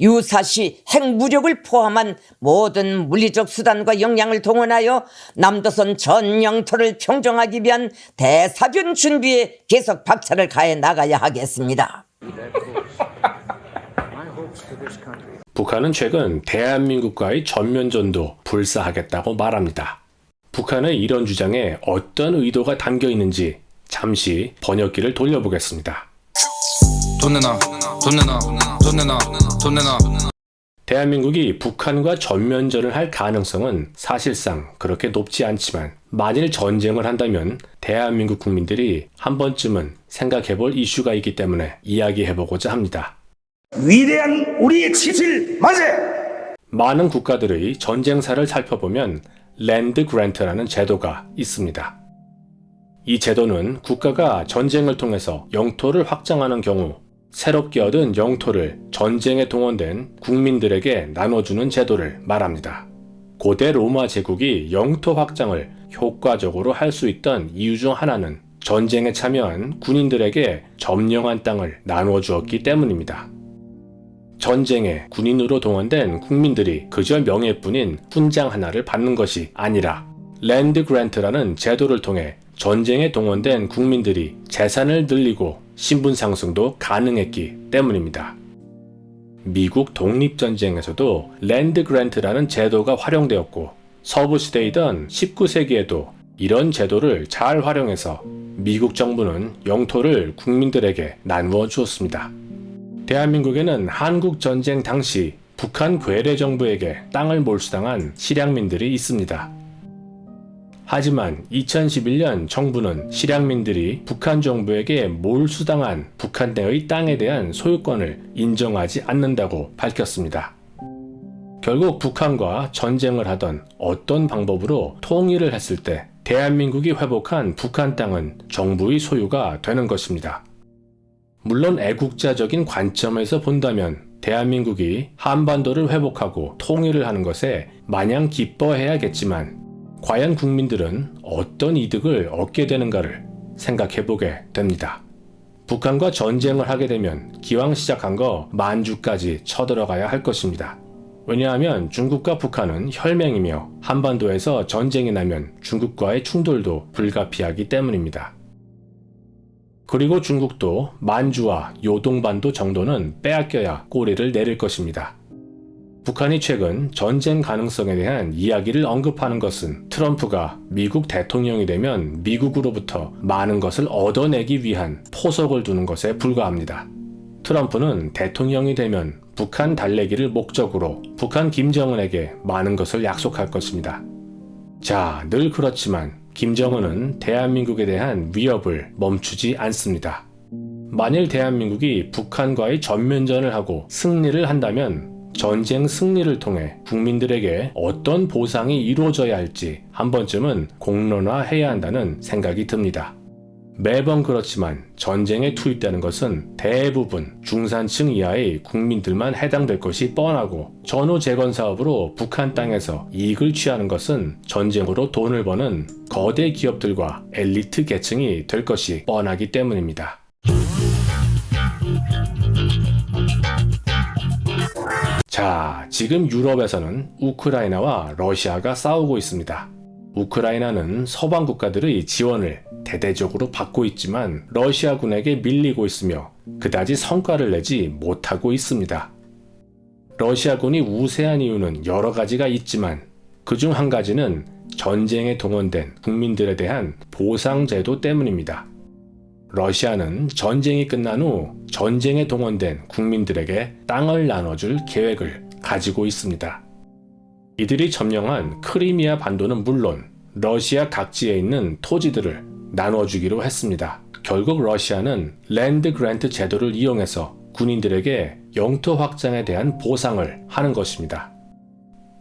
유사시 핵무력을 포함한 모든 물리적 수단과 역량을 동원하여 남도선 전 영토를 평정하기 위한 대사변 준비에 계속 박차를 가해 나가야 하겠습니다. 북한은 최근 대한민국과의 전면전도 불사하겠다고 말합니다. 북한의 이런 주장에 어떤 의도가 담겨 있는지 잠시 번역기를 돌려보겠습니다. 돈 내놔 돈 내놔 돈 내놔 돈 내놔 대한민국이 북한과 전면전을 할 가능성은 사실상 그렇게 높지 않지만 만일 전쟁을 한다면 대한민국 국민들이 한 번쯤은 생각해 볼 이슈가 있기 때문에 이야기해 보고자 합니다. 위대한 우리의 치질 맞아! 많은 국가들의 전쟁사를 살펴보면 랜드 그랜트라는 제도가 있습니다. 이 제도는 국가가 전쟁을 통해서 영토를 확장하는 경우 새롭게 얻은 영토를 전쟁에 동원된 국민들에게 나눠주는 제도를 말합니다. 고대 로마 제국이 영토 확장을 효과적으로 할 수 있던 이유 중 하나는 전쟁에 참여한 군인들에게 점령한 땅을 나누어 주었기 때문입니다. 전쟁에 군인으로 동원된 국민들이 그저 명예뿐인 훈장 하나를 받는 것이 아니라 랜드 그랜트라는 제도를 통해 전쟁에 동원된 국민들이 재산을 늘리고 신분 상승도 가능했기 때문입니다. 미국 독립전쟁에서도 랜드 그랜트라는 제도가 활용되었고 서부 시대이던 19세기에도 이런 제도를 잘 활용해서 미국 정부는 영토를 국민들에게 나누어 주었습니다. 대한민국에는 한국 전쟁 당시 북한 괴뢰 정부에게 땅을 몰수당한 실향민들이 있습니다. 하지만 2011년 정부는 실향민들이 북한 정부에게 몰수당한 북한 내의 땅에 대한 소유권을 인정하지 않는다고 밝혔습니다. 결국 북한과 전쟁을 하던 어떤 방법으로 통일을 했을 때 대한민국이 회복한 북한 땅은 정부의 소유가 되는 것입니다. 물론 애국자적인 관점에서 본다면 대한민국이 한반도를 회복하고 통일을 하는 것에 마냥 기뻐해야겠지만 과연 국민들은 어떤 이득을 얻게 되는가를 생각해 보게 됩니다. 북한과 전쟁을 하게 되면 기왕 시작한 거 만주까지 쳐들어가야 할 것입니다. 왜냐하면 중국과 북한은 혈맹이며 한반도에서 전쟁이 나면 중국과의 충돌도 불가피하기 때문입니다. 그리고 중국도 만주와 요동반도 정도는 빼앗겨야 꼬리를 내릴 것입니다. 북한이 최근 전쟁 가능성에 대한 이야기를 언급하는 것은 트럼프가 미국 대통령이 되면 미국으로부터 많은 것을 얻어내기 위한 포석을 두는 것에 불과합니다. 트럼프는 대통령이 되면 북한 달래기를 목적으로 북한 김정은에게 많은 것을 약속할 것입니다. 자, 늘 그렇지만 김정은은 대한민국에 대한 위협을 멈추지 않습니다. 만일 대한민국이 북한과의 전면전을 하고 승리를 한다면 전쟁 승리를 통해 국민들에게 어떤 보상이 이루어져야 할지 한 번쯤은 공론화해야 한다는 생각이 듭니다. 매번 그렇지만 전쟁에 투입되는 것은 대부분 중산층 이하의 국민들만 해당될 것이 뻔하고 전후 재건 사업으로 북한 땅에서 이익을 취하는 것은 전쟁으로 돈을 버는 거대 기업들과 엘리트 계층이 될 것이 뻔하기 때문입니다. 자, 지금 유럽에서는 우크라이나와 러시아가 싸우고 있습니다. 우크라이나는 서방 국가들의 지원을 대대적으로 받고 있지만 러시아군에게 밀리고 있으며 그다지 성과를 내지 못하고 있습니다. 러시아군이 우세한 이유는 여러 가지가 있지만 그중 한 가지는 전쟁에 동원된 국민들에 대한 보상제도 때문입니다. 러시아는 전쟁이 끝난 후 전쟁에 동원된 국민들에게 땅을 나눠줄 계획을 가지고 있습니다. 이들이 점령한 크리미아 반도는 물론 러시아 각지에 있는 토지들을 나눠주기로 했습니다. 결국 러시아는 랜드 그랜트 제도를 이용해서 군인들에게 영토 확장에 대한 보상을 하는 것입니다.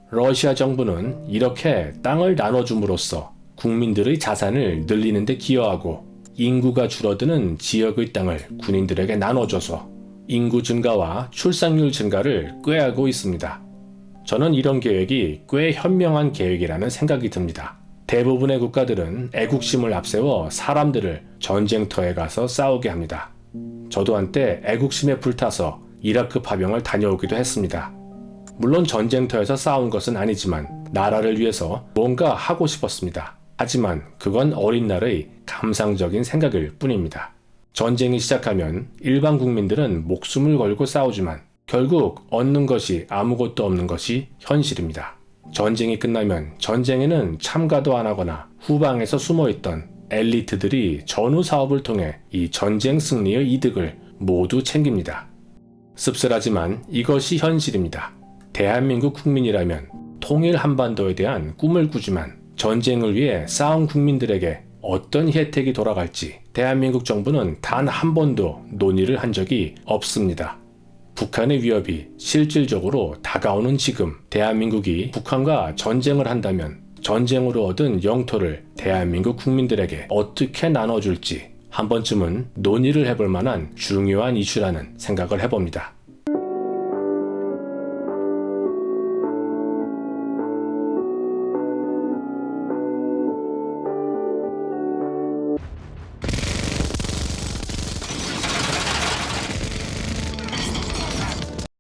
러시아 정부는 이렇게 땅을 나눠줌으로써 국민들의 자산을 늘리는 데 기여하고 인구가 줄어드는 지역의 땅을 군인들에게 나눠줘서 인구 증가와 출산율 증가를 꾀하고 있습니다. 저는 이런 계획이 꽤 현명한 계획이라는 생각이 듭니다. 대부분의 국가들은 애국심을 앞세워 사람들을 전쟁터에 가서 싸우게 합니다. 저도 한때 애국심에 불타서 이라크 파병을 다녀오기도 했습니다. 물론 전쟁터에서 싸운 것은 아니지만 나라를 위해서 뭔가 하고 싶었습니다. 하지만 그건 어린 날의 감상적인 생각일 뿐입니다. 전쟁이 시작하면 일반 국민들은 목숨을 걸고 싸우지만 결국 얻는 것이 아무것도 없는 것이 현실입니다. 전쟁이 끝나면 전쟁에는 참가도 안 하거나 후방에서 숨어 있던 엘리트들이 전후 사업을 통해 이 전쟁 승리의 이득을 모두 챙깁니다. 씁쓸하지만 이것이 현실입니다. 대한민국 국민이라면 통일 한반도에 대한 꿈을 꾸지만 전쟁을 위해 싸운 국민들에게 어떤 혜택이 돌아갈지 대한민국 정부는 단 한 번도 논의를 한 적이 없습니다. 북한의 위협이 실질적으로 다가오는 지금 대한민국이 북한과 전쟁을 한다면 전쟁으로 얻은 영토를 대한민국 국민들에게 어떻게 나눠줄지 한 번쯤은 논의를 해볼 만한 중요한 이슈라는 생각을 해봅니다.